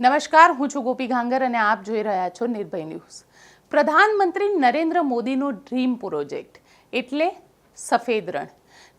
નમસ્કાર, હું છું ગોપી ઘાંગર અને આપ જોઈ રહ્યા છો નિર્ભય ન્યૂઝ. પ્રધાનમંત્રી નરેન્દ્ર મોદીનો ડ્રીમ પ્રોજેક્ટ એટલે સફેદ રણ.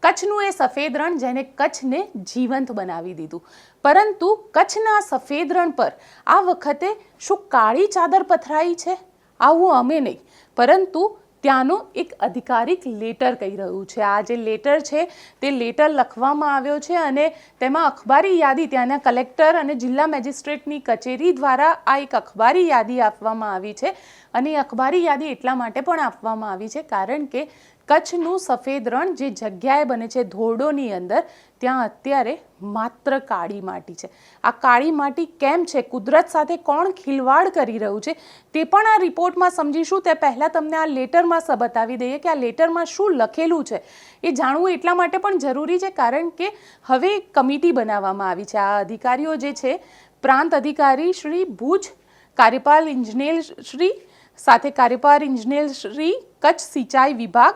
કચ્છનું એ સફેદ રણ જેને કચ્છને જીવંત બનાવી દીધું. પરંતુ કચ્છના સફેદ રણ પર આ વખતે શું કાળી ચાદર પથરાઈ છે? આવું અમે નહીં. પરંતુ ત્યાંનો એક અધિકારિક લેટર કહી રહ્યું છે. આ જે લેટર છે, તે લેટર લખવામાં આવ્યો છે અને તેમાં અખબારી યાદી, ત્યાંના કલેક્ટર અને જિલ્લા મેજિસ્ટ્રેટની કચેરી દ્વારા આ એક અખબારી યાદી આપવામાં આવી છે. અને એ અખબારી યાદી એટલા માટે પણ આપવામાં આવી છે કારણ કે કચ્છનું સફેદ રણ જે જગ્યાએ બને છે ધોરડોની અંદર, ત્યાં અત્યારે માત્ર કાળી માટી છે. આ કાળી માટી કેમ છે? કુદરત સાથે કોણ ખિલવાડ કરી રહ્યું છે? તે પણ આ રિપોર્ટમાં સમજીશું. તે પહેલાં તમને આ લેટરમાં બતાવી દઈએ કે આ લેટરમાં શું લખેલું છે. એ જાણવું એટલા માટે પણ જરૂરી છે, કારણ કે હવે કમિટી બનાવવામાં આવી છે. આ અધિકારીઓ જે છે, પ્રાંત અધિકારી શ્રી ભુજ, કાર્યપાલ ઇજનેર શ્રી સાથે કાર્યપાલ ઇજનેર શ્રી કચ્છ સિંચાઈ વિભાગ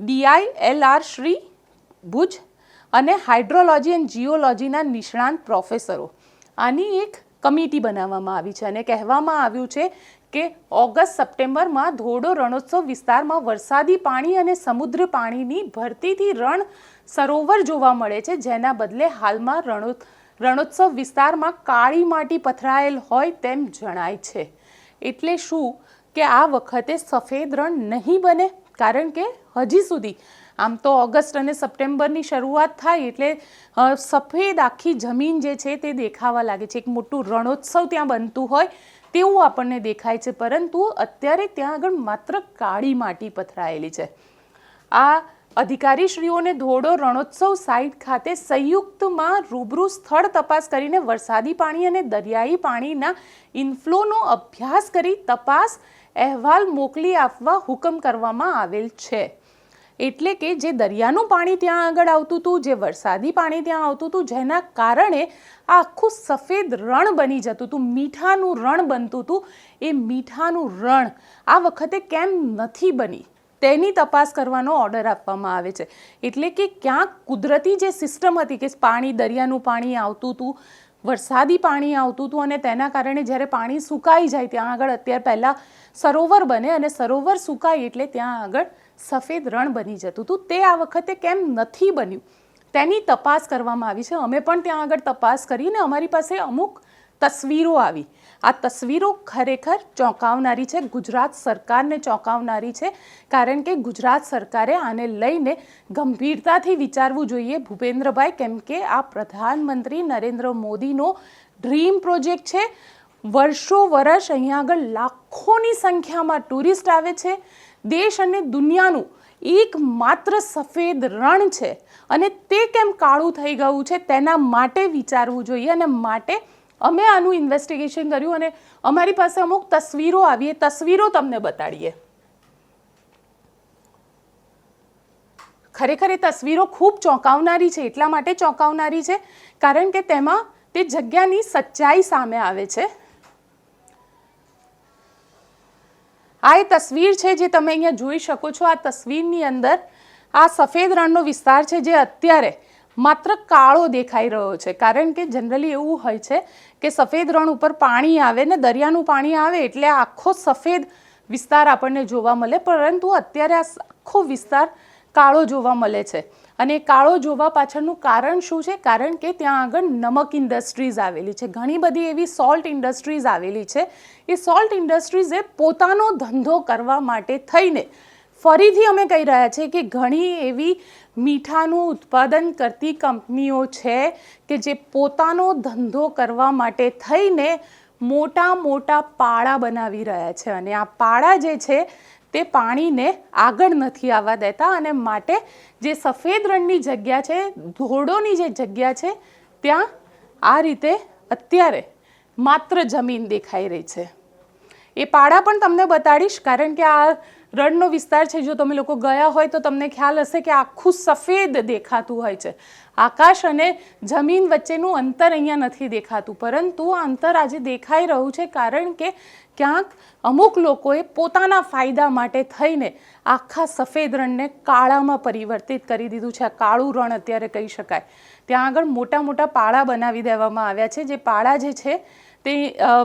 DI L R Shri Bhuj અને હાઇડ્રોલોજી એન્ડ જીઓલોજીના નિષ્ણાંત પ્રોફેસરો. આની એક કમિટી બનાવવામાં આવી છે અને કહેવામાં આવ્યું છે કે ઓગસ્ટ સપ્ટેમ્બરમાં ધોડો રણોત્સવ વિસ્તારમાં વરસાદી પાણી અને સમુદ્ર પાણીની ભરતીથી રણ સરોવર જોવા મળે છે. જેના બદલે હાલમાં રણો રણોત્સવ વિસ્તારમાં કાળી માટી પથરાયેલ હોય તેમ જણાય છે. એટલે શું કે આ વખતે સફેદ રણ નહીં બને? કારણ કે હજી સુધી, આમ તો ઓગસ્ટ અને સપ્ટેમ્બરની શરૂઆત થાય એટલે સફેદ આખી જમીન જે છે તે દેખાવા લાગે છે. એક મોટું રણોત્સવ ત્યાં બનતું હોય તેવું આપણને દેખાય છે. પરંતુ અત્યારે ત્યાં આગળ માત્ર કાળી માટી પથરાયેલી છે. આ અધિકારીશ્રીઓને ધોળો રણોત્સવ સાઇટ ખાતે સંયુક્તમાં રૂબરૂ સ્થળ તપાસ કરીને વરસાદી પાણી અને દરિયાઈ પાણીના ઇન્ફ્લોનો અભ્યાસ કરી તપાસ અહેવાલ મોકલી આપવા હુકમ કરવામાં આવેલ છે. એટલે કે જે દરિયાનું પાણી ત્યાં આગળ આવતું હતું, જે વરસાદી પાણી ત્યાં આવતું હતું, જેના કારણે આ આખું સફેદ રણ બની જતું હતું, મીઠાનું રણ બનતું હતું. એ મીઠાનું રણ આ વખતે કેમ નથી બની? તેની તપાસ કરવાનો ઓર્ડર આપવામાં આવે છે. એટલે કે ક્યાંક કુદરતી જે સિસ્ટમ હતી કે પાણી, દરિયાનું પાણી આવતું હતું વરસાદી પાણી આવતું હતું અને તેના કારણે જ્યારે પાણી સુકાઈ જાય, ત્યાં આગળ અત્યારે પહેલાં સરોવર બને અને સરોવર સુકાય એટલે ત્યાં આગળ સફેદ રણ બની જતું હતું. તે આ વખતે કેમ નથી બન્યું? તેની તપાસ કરવામાં આવી છે. અમે પણ ત્યાં આગળ તપાસ કરીને અમારી પાસે અમુક તસવીરો આવી. આ તસવીરો ખરેખર ચોંકાવનારી છે. ગુજરાત સરકારને ચોંકાવનારી છે. કારણ કે ગુજરાત સરકારે આને લઈને ગંભીરતાથી વિચારવું જોઈએ. ભૂપેન્દ્રભાઈ, કેમ કે આ પ્રધાનમંત્રી નરેન્દ્ર મોદીનો ડ્રીમ પ્રોજેક્ટ છે. વર્ષો વર્ષ અહીંયા આગળ લાખોની સંખ્યામાં ટુરિસ્ટ આવે છે. દેશ અને દુનિયાનું એકમાત્ર સફેદ રણ છે. અને તે કેમ કાળું થઈ ગયું છે તેના માટે વિચારવું જોઈએ અને માટે અમે આનું ઇન્વેસ્ટિગેશન કર્યું અને અમારી પાસે અમુક તસવીરો આવી. એ તસવીરો તમને બતાડીએ. ખરેખર એ તસવીરો ખૂબ ચોંકાવનારી છે, એટલા માટે ચોંકાવનારી છે, કારણ કે તેમાં તે જગ્યાની સચ્ચાઈ સામે આવે છે. આ એ તસવીર છે જે તમે અહીંયા જોઈ શકો છો. આ તસવીરની અંદર આ સફેદ રણનો વિસ્તાર છે જે અત્યારે માત્ર કાળો દેખાઈ રહ્યો છે. કારણ કે જનરલી એવું હોય છે કે સફેદ રણ ઉપર પાણી આવે ને દરિયાનું પાણી આવે એટલે આખો સફેદ વિસ્તાર આપણને જોવા મળે, પરંતુ અત્યારે આ આખો વિસ્તાર કાળો જોવા મળે છે. અને કાળો જોવા પાછળનું કારણ શું છે? કારણ કે ત્યાં આગળ નમક ઇન્ડસ્ટ્રીઝ આવેલી છે. ઘણી બધી એવી સોલ્ટ ઇન્ડસ્ટ્રીઝ આવેલી છે. એ સોલ્ટ ઇન્ડસ્ટ્રીઝે પોતાનો ધંધો કરવા માટે થઈને ફરીથી અમે કહી રહ્યા છીએ કે ઘણી એવી મીઠાનું ઉત્પાદન કરતી કંપનીઓ છે કે જે પોતાનો ધંધો કરવા માટે થઈને મોટા મોટા પાળા બનાવી રહ્યા છે. અને આ પાળા જે છે, તે પાણીને આગળ નથી આવવા દેતા અને માટે જે સફેદ રણની જગ્યા છે ધોરડોની જે જગ્યા છે, ત્યાં આ રીતે અત્યારે માત્ર જમીન દેખાઈ રહી છે. એ પાળા પણ તમને બતાડીશ, કારણ કે આ રણનો વિસ્તાર છે, જો તમે લોકો ગયા હોય તો તમને ખ્યાલ હશે કે આખું સફેદ દેખાતું હોય છે. આકાશ અને જમીન વચ્ચેનું અંતર અહીંયા નથી દેખાતું, પરંતુ આ અંતર આજે દેખાઈ રહ્યું છે કારણ કે ક્યાંક અમુક લોકોએ પોતાના ફાયદા માટે થઈને આખા સફેદ રણને કાળામાં પરિવર્તિત કરી દીધું છે. આ કાળું રણ અત્યારે કહી શકાય. ત્યાં આગળ મોટા મોટા પાળા બનાવી દેવામાં આવ્યા છે. જે પાળા જે છે, તે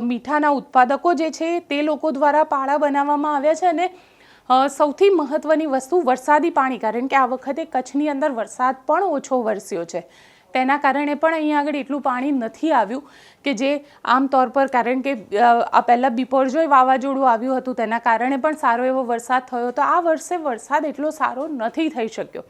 મીઠાના ઉત્પાદકો જે છે, તે લોકો દ્વારા પાળા બનાવવામાં આવ્યા છે અને સૌથી મહત્ત્વની વસ્તુ વરસાદી પાણી, કારણ કે આ વખતે કચ્છની અંદર વરસાદ પણ ઓછો વરસ્યો છે. તેના કારણે પણ અહીંયા આગળ એટલું પાણી નથી આવ્યું કે જે આમ તौर પર, કારણ કે આ પહેલાં બિપોરજોય વાવાઝોડું આવ્યું હતું, તેના કારણે પણ સારો એવો વરસાદ થયો તો આ વર્ષે વરસાદ એટલો સારો નથી થઈ શક્યો.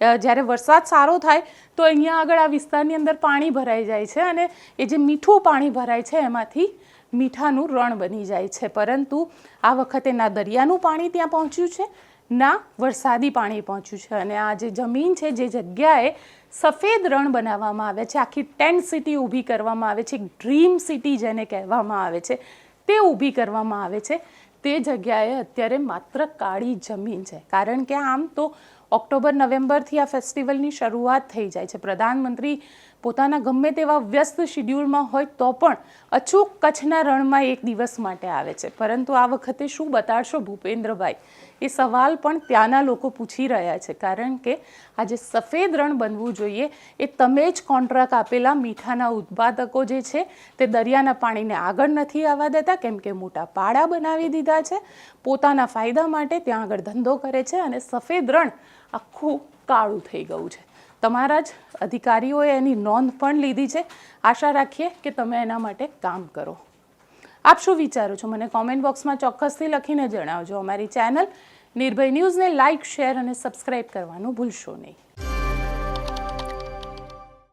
જ્યારે વરસાદ સારો થાય, તો અહીંયા આગળ આ વિસ્તારની અંદર પાણી ભરાઈ જાય છે અને એ જે મીઠું પાણી ભરાય છે, એમાંથી મીઠાનું રણ બની જાય છે. પરંતુ આ વખતે ના દરિયાનું પાણી ત્યાં પહોંચ્યું છે, ના વરસાદી પાણી પહોંચ્યું છે. અને આ જે જમીન છે, જે જગ્યાએ સફેદ રણ બનાવવામાં આવે છે, આખી ટેન્ટ સિટી ઊભી કરવામાં આવે છે ડ્રીમ સિટી જેને કહેવામાં આવે છે, તે ઊભી કરવામાં આવે છે. તે જગ્યાએ અત્યારે માત્ર કાળી જમીન છે. કારણ કે આમ તો ઓક્ટોબર, નવેમ્બરથી આ ફેસ્ટિવલની શરૂઆત થઈ જાય છે. પ્રધાનમંત્રી પોતાના ગમે તેવા વ્યસ્ત શિડ્યુલમાં હોય તો પણ અચૂક કચ્છના રણમાં એક દિવસ માટે આવે છે. પરંતુ આ વખતે શું બતાડશો ભૂપેન્દ્રભાઈ? એ સવાલ પણ ત્યાંના લોકો પૂછી રહ્યા છે. કારણ કે આજે સફેદ રણ બનવું જોઈએ. એ તમે જ કોન્ટ્રાક્ટ આપેલા મીઠાના ઉત્પાદકો જે છે, તે દરિયાના પાણીને આગળ નથી આવવા દેતા, કેમ કે મોટા પાડા બનાવી દીધા છે. પોતાના ફાયદા માટે ત્યાં આગળ ધંધો કરે છે અને સફેદ રણ આખું કાળું થઈ ગયું છે. તમારા જ અધિકારીઓએ એની નોંધ પણ લીધી છે. આશા રાખીએ કે તમે એના માટે કામ કરો. આપ શું વિચારો છો? મને કોમેન્ટ બોક્સમાં ચોક્કસથી લખીને જણાવજો. અમારી ચેનલ નિર્ભય ન્યૂઝને લાઇક શેર અને સબસ્ક્રાઇબ કરવાનું ભૂલશો નહીં.